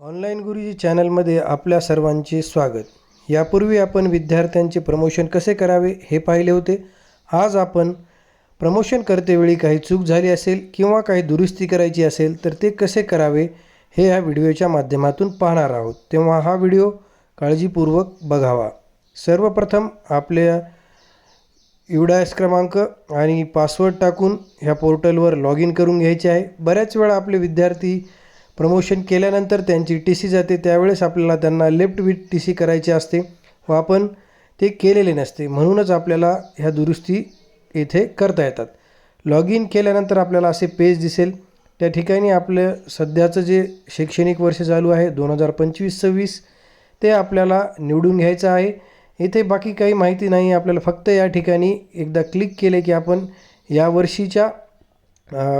Online गुरुजी चॅनलमध्ये आपल्या सर्वांचे स्वागत. यापूर्वी आपण विद्यार्थ्यांचे प्रमोशन कसे करावे हे पाहिले होते. आज आपण प्रमोशन करतेवेळी काही चूक झाली असेल किंवा काही दुरुस्ती करायची असेल तर ते कसे करावे हे ह्या व्हिडिओच्या माध्यमातून पाहणार आहोत. तेव्हा हा व्हिडिओ काळजीपूर्वक बघावा. सर्वप्रथम आपल्या युडायस क्रमांक आणि पासवर्ड टाकून ह्या पोर्टलवर लॉग इन करून घ्यायचे आहे. बऱ्याच वेळा आपले विद्यार्थी प्रमोशन केल्यानंतर त्यांची टी सी जाते. त्यावेळेस आपल्याला त्यांना लेफ्ट विथ टी सी करायची असते व आपण ते केलेले नसते. म्हणूनच आपल्याला ह्या दुरुस्ती येथे करता येतात. लॉग इन केल्यानंतर आपल्याला असे पेज दिसेल. त्या ठिकाणी आपलं सध्याचं जे शैक्षणिक वर्ष चालू आहे दोन हजार पंचवीस सव्वीस ते आपल्याला निवडून घ्यायचं आहे. इथे बाकी काही माहिती नाही. आपल्याला फक्त या ठिकाणी एकदा क्लिक केले की आपण या वर्षीच्या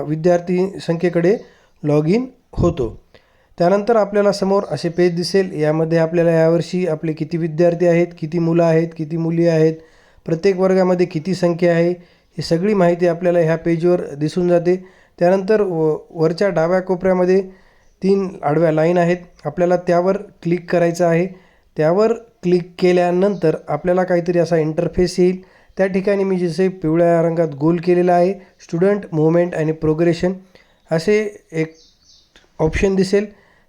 विद्यार्थी संख्येकडे लॉग इन होतो. त्यानंतर आपल्याला समोर असे पेज दिसेल. यामध्ये आपल्याला यावर्षी आपले किती विद्यार्थी आहेत किती मुलं आहेत किती मुली आहेत प्रत्येक वर्गामध्ये किती संख्या आहे ही सगळी माहिती आपल्याला ह्या पेजवर दिसून जाते. त्यानंतर व वरच्या डाव्या कोपऱ्यामध्ये तीन आडव्या लाईन आहेत. आपल्याला त्यावर क्लिक करायचं आहे. त्यावर क्लिक केल्यानंतर आपल्याला काहीतरी असा इंटरफेस येईल. त्या ठिकाणी मी जसे पिवळ्या रंगात गोल केलेला आहे. स्टुडंट मुवमेंट आणि प्रोग्रेशन असे एक ऑप्शन दिसेल.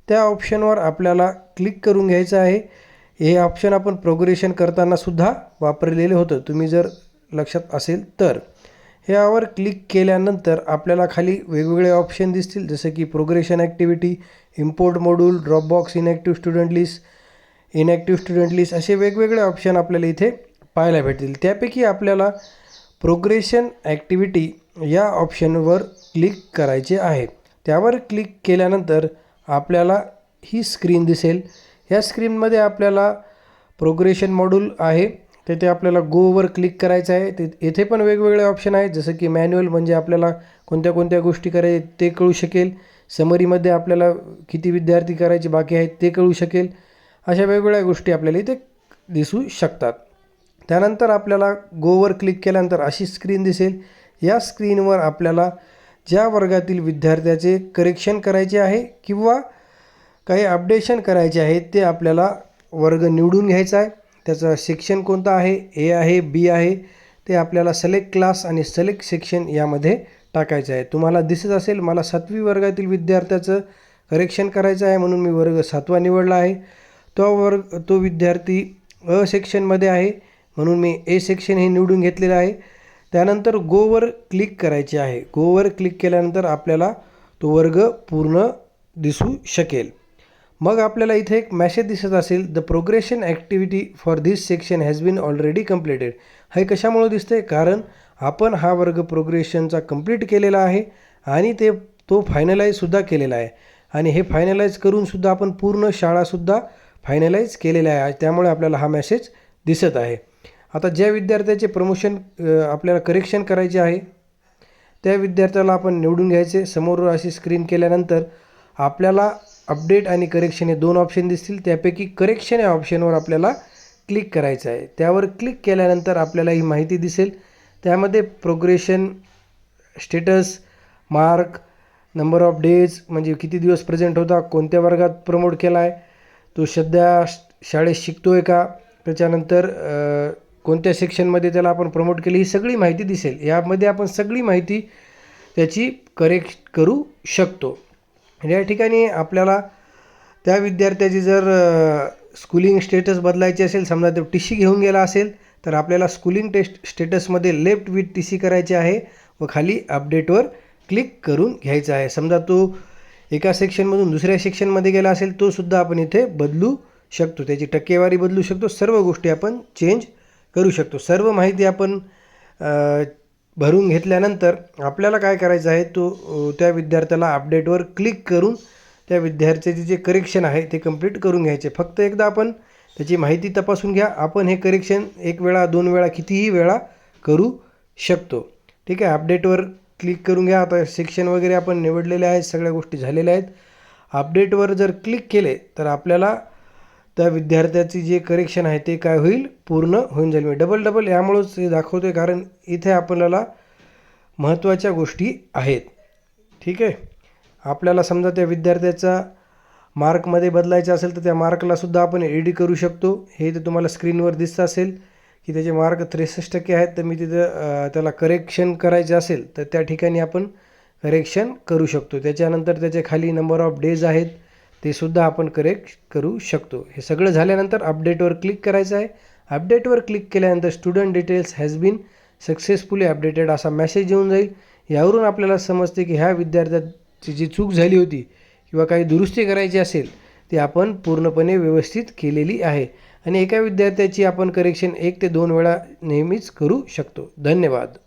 त्या ऑप्शनवर आपल्याला क्लिक करून घ्यायचं आहे. हे ऑप्शन आपण प्रोग्रेशन करतानासुद्धा वापरलेले होतं. तुम्ही जर लक्षात असेल तर. ह्यावर क्लिक केल्यानंतर आपल्याला खाली वेगवेगळे ऑप्शन दिसतील. जसं की progression activity import module Dropbox inactive student list inactive student list असे वेगवेगळे ऑप्शन आपल्याला इथे पाहायला भेटतील. त्यापैकी आपल्याला प्रोग्रेशन ॲक्टिव्हिटी या ऑप्शनवर क्लिक करायचे आहे. त्यावर क्लिक केल्यानंतर आपल्याला ही स्क्रीन दिसेल. या स्क्रीनमध्ये आपल्याला प्रोग्रेशन मॉड्यूल आहे. तेथे आपल्याला गोवर क्लिक करायचं आहे. ते येथे पण वेगवेगळे ऑप्शन आहेत. जसं की मॅन्युअल म्हणजे आपल्याला कोणत्या कोणत्या गोष्टी करायचे ते कळू शकेल. समरीमध्ये आपल्याला किती विद्यार्थी करायचे बाकी आहेत ते कळू शकेल. अशा वेगवेगळ्या गोष्टी आपल्याला इथे दिसू शकतात. त्यानंतर आपल्याला गोवर क्लिक केल्यानंतर अशी स्क्रीन दिसेल. या स्क्रीनवर आपल्याला ज्या वर्गातील विद्यार्थ्याचे करेक्शन करायचे आहे किंवा काही अपडेशन करायचे आहे ते आपल्याला वर्ग निवडून घ्यायचा आहे. त्याचं सेक्शन कोणतं आहे? ए आहे बी आहे ते आपल्याला सलेक्ट क्लास आणि सलेक्ट सेक्शन यामध्ये टाकायचं आहे. तुम्हाला दिसत असेल मला सातवी वर्गातील विद्यार्थ्याचं करेक्शन करायचं आहे म्हणून मी वर्ग सातवा निवडला आहे. तो वर्ग तो विद्यार्थी अ सेक्शनमध्ये आहे म्हणून मी ए सेक्शन हे निवडून घेतलेलं आहे. त्यानंतर गोवर क्लिक करायचे आहे. गोवर क्लिक केल्यानंतर आपल्याला तो वर्ग पूर्ण दिसू शकेल. मग आपल्याला इथे एक मॅसेज दिसत असेल the progression activity for this section has been already completed हे कशामुळं दिसते कारण आपण हा वर्ग प्रोग्रेशनचा कंप्लीट केलेला आहे आणि ते तो फायनलाईजसुद्धा केलेला आहे. आणि हे फायनलाईज करूनसुद्धा आपण पूर्ण शाळासुद्धा फायनलाईज केलेल्या आहे. त्यामुळे आपल्याला हा मॅसेज दिसत आहे. आता ज्या विद्यार्थ्याचे प्रमोशन आपल्याला करेक्शन करायचे आहे त्या विद्यार्थ्याला आपण निवडून घ्यायचे. समोर अशी स्क्रीन केल्यानंतर आपल्याला अपडेट आणि करेक्शन हे दोन ऑप्शन दिसतील. त्यापैकी करेक्शन या ऑप्शनवर आपल्याला क्लिक करायचं आहे. त्यावर क्लिक केल्यानंतर आपल्याला ही माहिती दिसेल. त्यामध्ये progression status mark number of days म्हणजे किती दिवस प्रेझेंट होता कोणत्या वर्गात प्रमोट केला आहे तो सध्या श- शाळेत शिकतो आहे का? त्याच्यानंतर कोणत्या सेक्शनमध्ये त्याला आपण प्रमोट केली ही सगळी माहिती दिसेल. यामध्ये आपण सगळी माहिती त्याची करेक्ट करू शकतो. म्हणजे या ठिकाणी आपल्याला त्या विद्यार्थ्याची जर स्कूलिंग स्टेटस बदलायची असेल समजा तो टी सी घेऊन गेला असेल तर आपल्याला स्कूलिंग टेस्ट स्टेटसमध्ये लेफ्ट विथ टी सी करायचे आहे व खाली अपडेटवर क्लिक करून घ्यायचा आहे. समजा तो एका सेक्शनमधून दुसऱ्या सेक्शनमध्ये गेला असेल तो सुद्धा आपण इथे बदलू शकतो. त्याची टक्केवारी बदलू शकतो. सर्व गोष्टी आपण चेंज करू शकतो. सर्व माहिती आपण भरून घेतल्यानंतर आपल्याला काय करायचं आहे तो त्या विद्यार्थ्याला अपडेटवर क्लिक करून त्या विद्यार्थ्याचे जे करेक्शन आहे ते कंप्लीट करून घ्यायचे. फक्त एकदा आपण त्याची माहिती तपासून घ्या. आपण हे करेक्शन एक वेळा दोन वेळा कितीही वेळा करू शकतो. ठीक आहे? अपडेटवर क्लिक करून घ्या. आता सेक्शन वगैरे आपण निवडलेले आहेत. सगळ्या गोष्टी झालेल्या आहेत. अपडेटवर जर क्लिक केले तर आपल्याला त्या विद्यार्थ्याची जे करेक्शन आहे ते काय होईल? पूर्ण होऊन जाईल. मी डबल डबल यामुळंच हे दाखवतो आहे कारण इथे आपल्याला महत्त्वाच्या गोष्टी आहेत. ठीक आहे? आपल्याला समजा त्या विद्यार्थ्याचा मार्कमध्ये बदलायचं असेल तर त्या मार्कलासुद्धा आपण एडिट करू शकतो. हे तर तुम्हाला स्क्रीनवर दिसत असेल की त्याचे मार्क त्रेसष्ट टक्के आहेत. तर मी तिथं त्याला करेक्शन करायचे असेल तर त्या ठिकाणी आपण करेक्शन करू शकतो. त्याच्यानंतर त्याच्याखाली नंबर ऑफ डेज आहेत. ते सुद्धा आपण करेक्ट करू शकतो. हे सगळं झाल्यानंतर अपडेटवर क्लिक करायचं आहे. अपडेटवर क्लिक केल्यानंतर student details has been successfully updated असा मेसेज येऊन जाईल. यावरून आपल्याला समजते की ह्या विद्यार्थ्याची जी चूक झाली होती किंवा काही दुरुस्ती करायची असेल ती आपण पूर्णपणे व्यवस्थित केलेली आहे. आणि एका विद्यार्थ्याची आपण करेक्शन एक ते दोन वेळा नेहमीच करू शकतो. धन्यवाद.